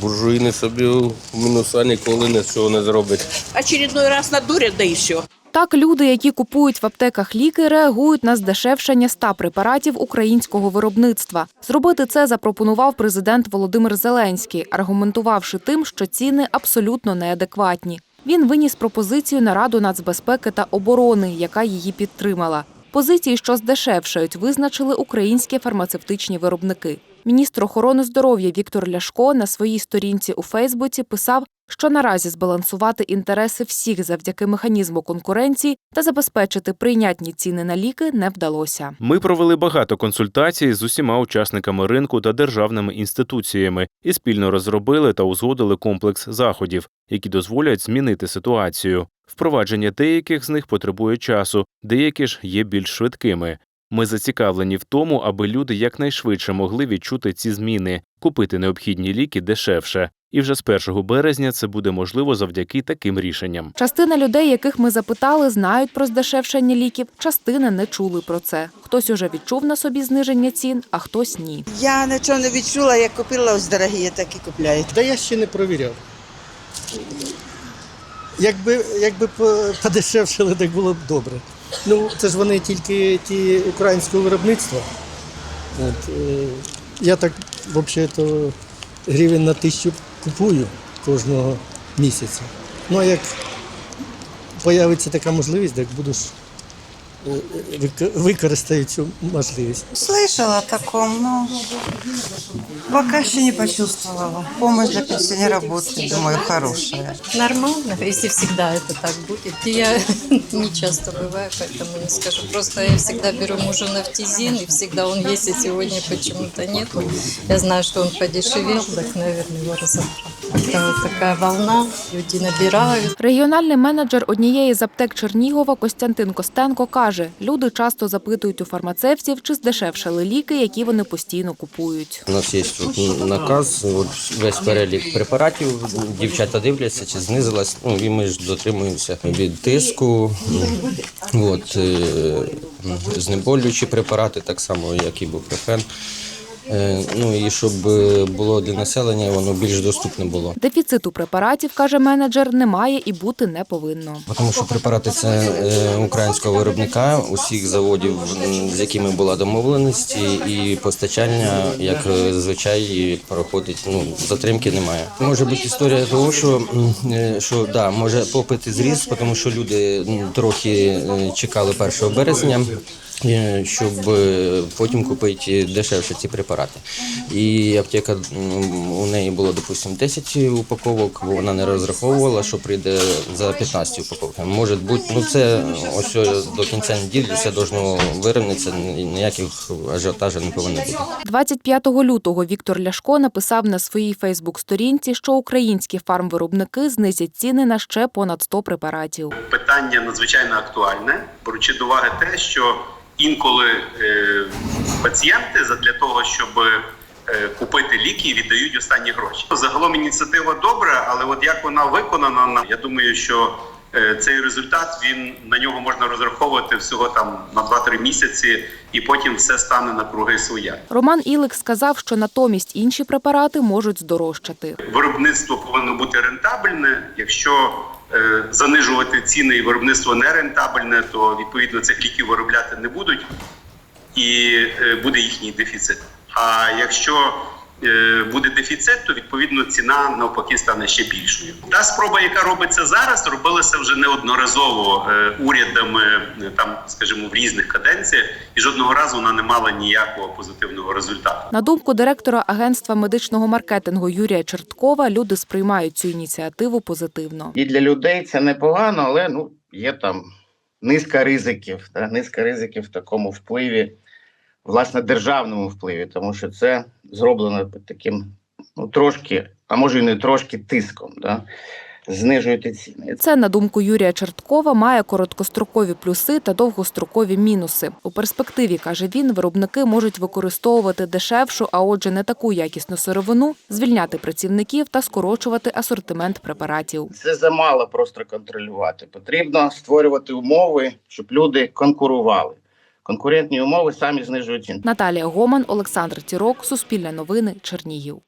Буржуїни собі в мінуса ніколи нічого не зроблять. Очередной раз надурят, да и все. Так, люди, які купують в аптеках ліки, реагують на здешевшення 100 препаратів українського виробництва. Зробити це запропонував президент Володимир Зеленський, аргументувавши тим, що ціни абсолютно неадекватні. Він виніс пропозицію на Раду нацбезпеки та оборони, яка її підтримала. Позиції, що здешевшають, визначили українські фармацевтичні виробники. Міністр охорони здоров'я Віктор Ляшко на своїй сторінці у Фейсбуці писав, що наразі збалансувати інтереси всіх завдяки механізму конкуренції та забезпечити прийнятні ціни на ліки не вдалося. Ми провели багато консультацій з усіма учасниками ринку та державними інституціями і спільно розробили та узгодили комплекс заходів, які дозволять змінити ситуацію. Впровадження деяких з них потребує часу, деякі ж є більш швидкими. Ми зацікавлені в тому, аби люди якнайшвидше могли відчути ці зміни, купити необхідні ліки дешевше. І вже з 1 березня це буде можливо завдяки таким рішенням. Частина людей, яких ми запитали, знають про здешевшення ліків, частина не чули про це. Хтось уже відчув на собі зниження цін, а хтось ні. Я нічого не відчула, як купила ось дорогі, я так і купляю. Та я ще не провіряв. Якби, якби по- подешевшили, так було б добре. Ну, це ж вони тільки ті українського виробництва. От, е, я так, взагалі, то гривень на тисячу купую кожного місяця. Ну, а як з'явиться така можливість, так буду е, е, вик- використаю цю можливість. Слышала о таком, но пока еще не почувствовала. Помощь для пенсионеров будет, думаю, хорошая. Нормально, если всегда это так будет. И Я не часто бываю, поэтому не скажу. Просто я всегда беру мужу нафтизин, и всегда он есть, и сегодня почему-то нет. Я знаю, что он подешевел, так, наверное, его разобрал. Это вот такая волна, люди набирают. Регіональний менеджер однієї з аптек Чернігова Костянтин Костенко каже: люди часто запитують у фармацевтів, чи здешевшали ліки, які вони постійно купують. У нас є тут наказ, от весь перелік препаратів. Дівчата дивляться, чи знизилась. Ну і ми ж дотримуємося від тиску. От, е, знеболюючі препарати, так само, як і бупрофен. Е, Ну і щоб е, було для населення, воно більш доступне було. Дефіциту препаратів, каже менеджер, немає і бути не повинно. Тому що препарати це е, українського виробника, усіх заводів, з якими була домовленість, і, постачання, як зазвичай, проходить. Ну затримки немає. Може бути історія того, що, що да, може попит зріс, тому що люди трохи чекали 1 березня. Е, Щоб е, потім купити дешевше ці препарати. І аптека у неї було, допустимо, 10 упаковок, бо вона не розраховувала, що прийде за 15 упаковок. Може бути, ну це ось е, до кінця неділі все должно вирівнятися, ніяких ажіотажів не повинно бути. 25 лютого Віктор Ляшко написав на своїй Фейсбук-сторінці, що українські фармвиробники знизять ціни на ще понад 100 препаратів. питання надзвичайно актуальне, беручи до уваги те, що інколи е, пацієнти для того, щоб е, купити ліки, віддають останні гроші. Загалом ініціатива добра, але от як вона виконана, на- я думаю, що е, цей результат він на нього можна розраховувати всього там на 2-3 місяці, і потім все стане на круги своя. Роман Ілик сказав, що натомість інші препарати можуть здорожчати. виробництво повинно бути рентабельне. Якщо занижувати ціни і виробництво не рентабельне, то відповідно цих ліків виробляти не будуть і е, буде їхній дефіцит. А якщо е, буде дефіцит, то відповідно ціна навпаки стане ще більшою. Та спроба, яка робиться зараз, робилася вже неодноразово е, урядами, е, там, скажімо, в різних каденціях, і жодного разу вона не мала ніякого позитивного результату. На думку директора агентства медичного маркетингу Юрія Черткова, люди сприймають цю ініціативу позитивно. І для людей це непогано, але ну, є там низка ризиків, та, низка ризиків в такому впливі, власне, державному впливі, тому що це зроблено під таким ну, трошки, а може і не трошки тиском. Да? Знижуєте ціни. Це, на думку Юрія Черткова, має короткострокові плюси та довгострокові мінуси. У перспективі, каже він, виробники можуть використовувати дешевшу, а отже, не таку якісну сировину, звільняти працівників та скорочувати асортимент препаратів. Це замало просто контролювати. Потрібно створювати умови, щоб люди конкурували. Конкурентні умови самі знижують. Наталія Гоман, Олександр Тірок, Суспільне новини, Чернігів.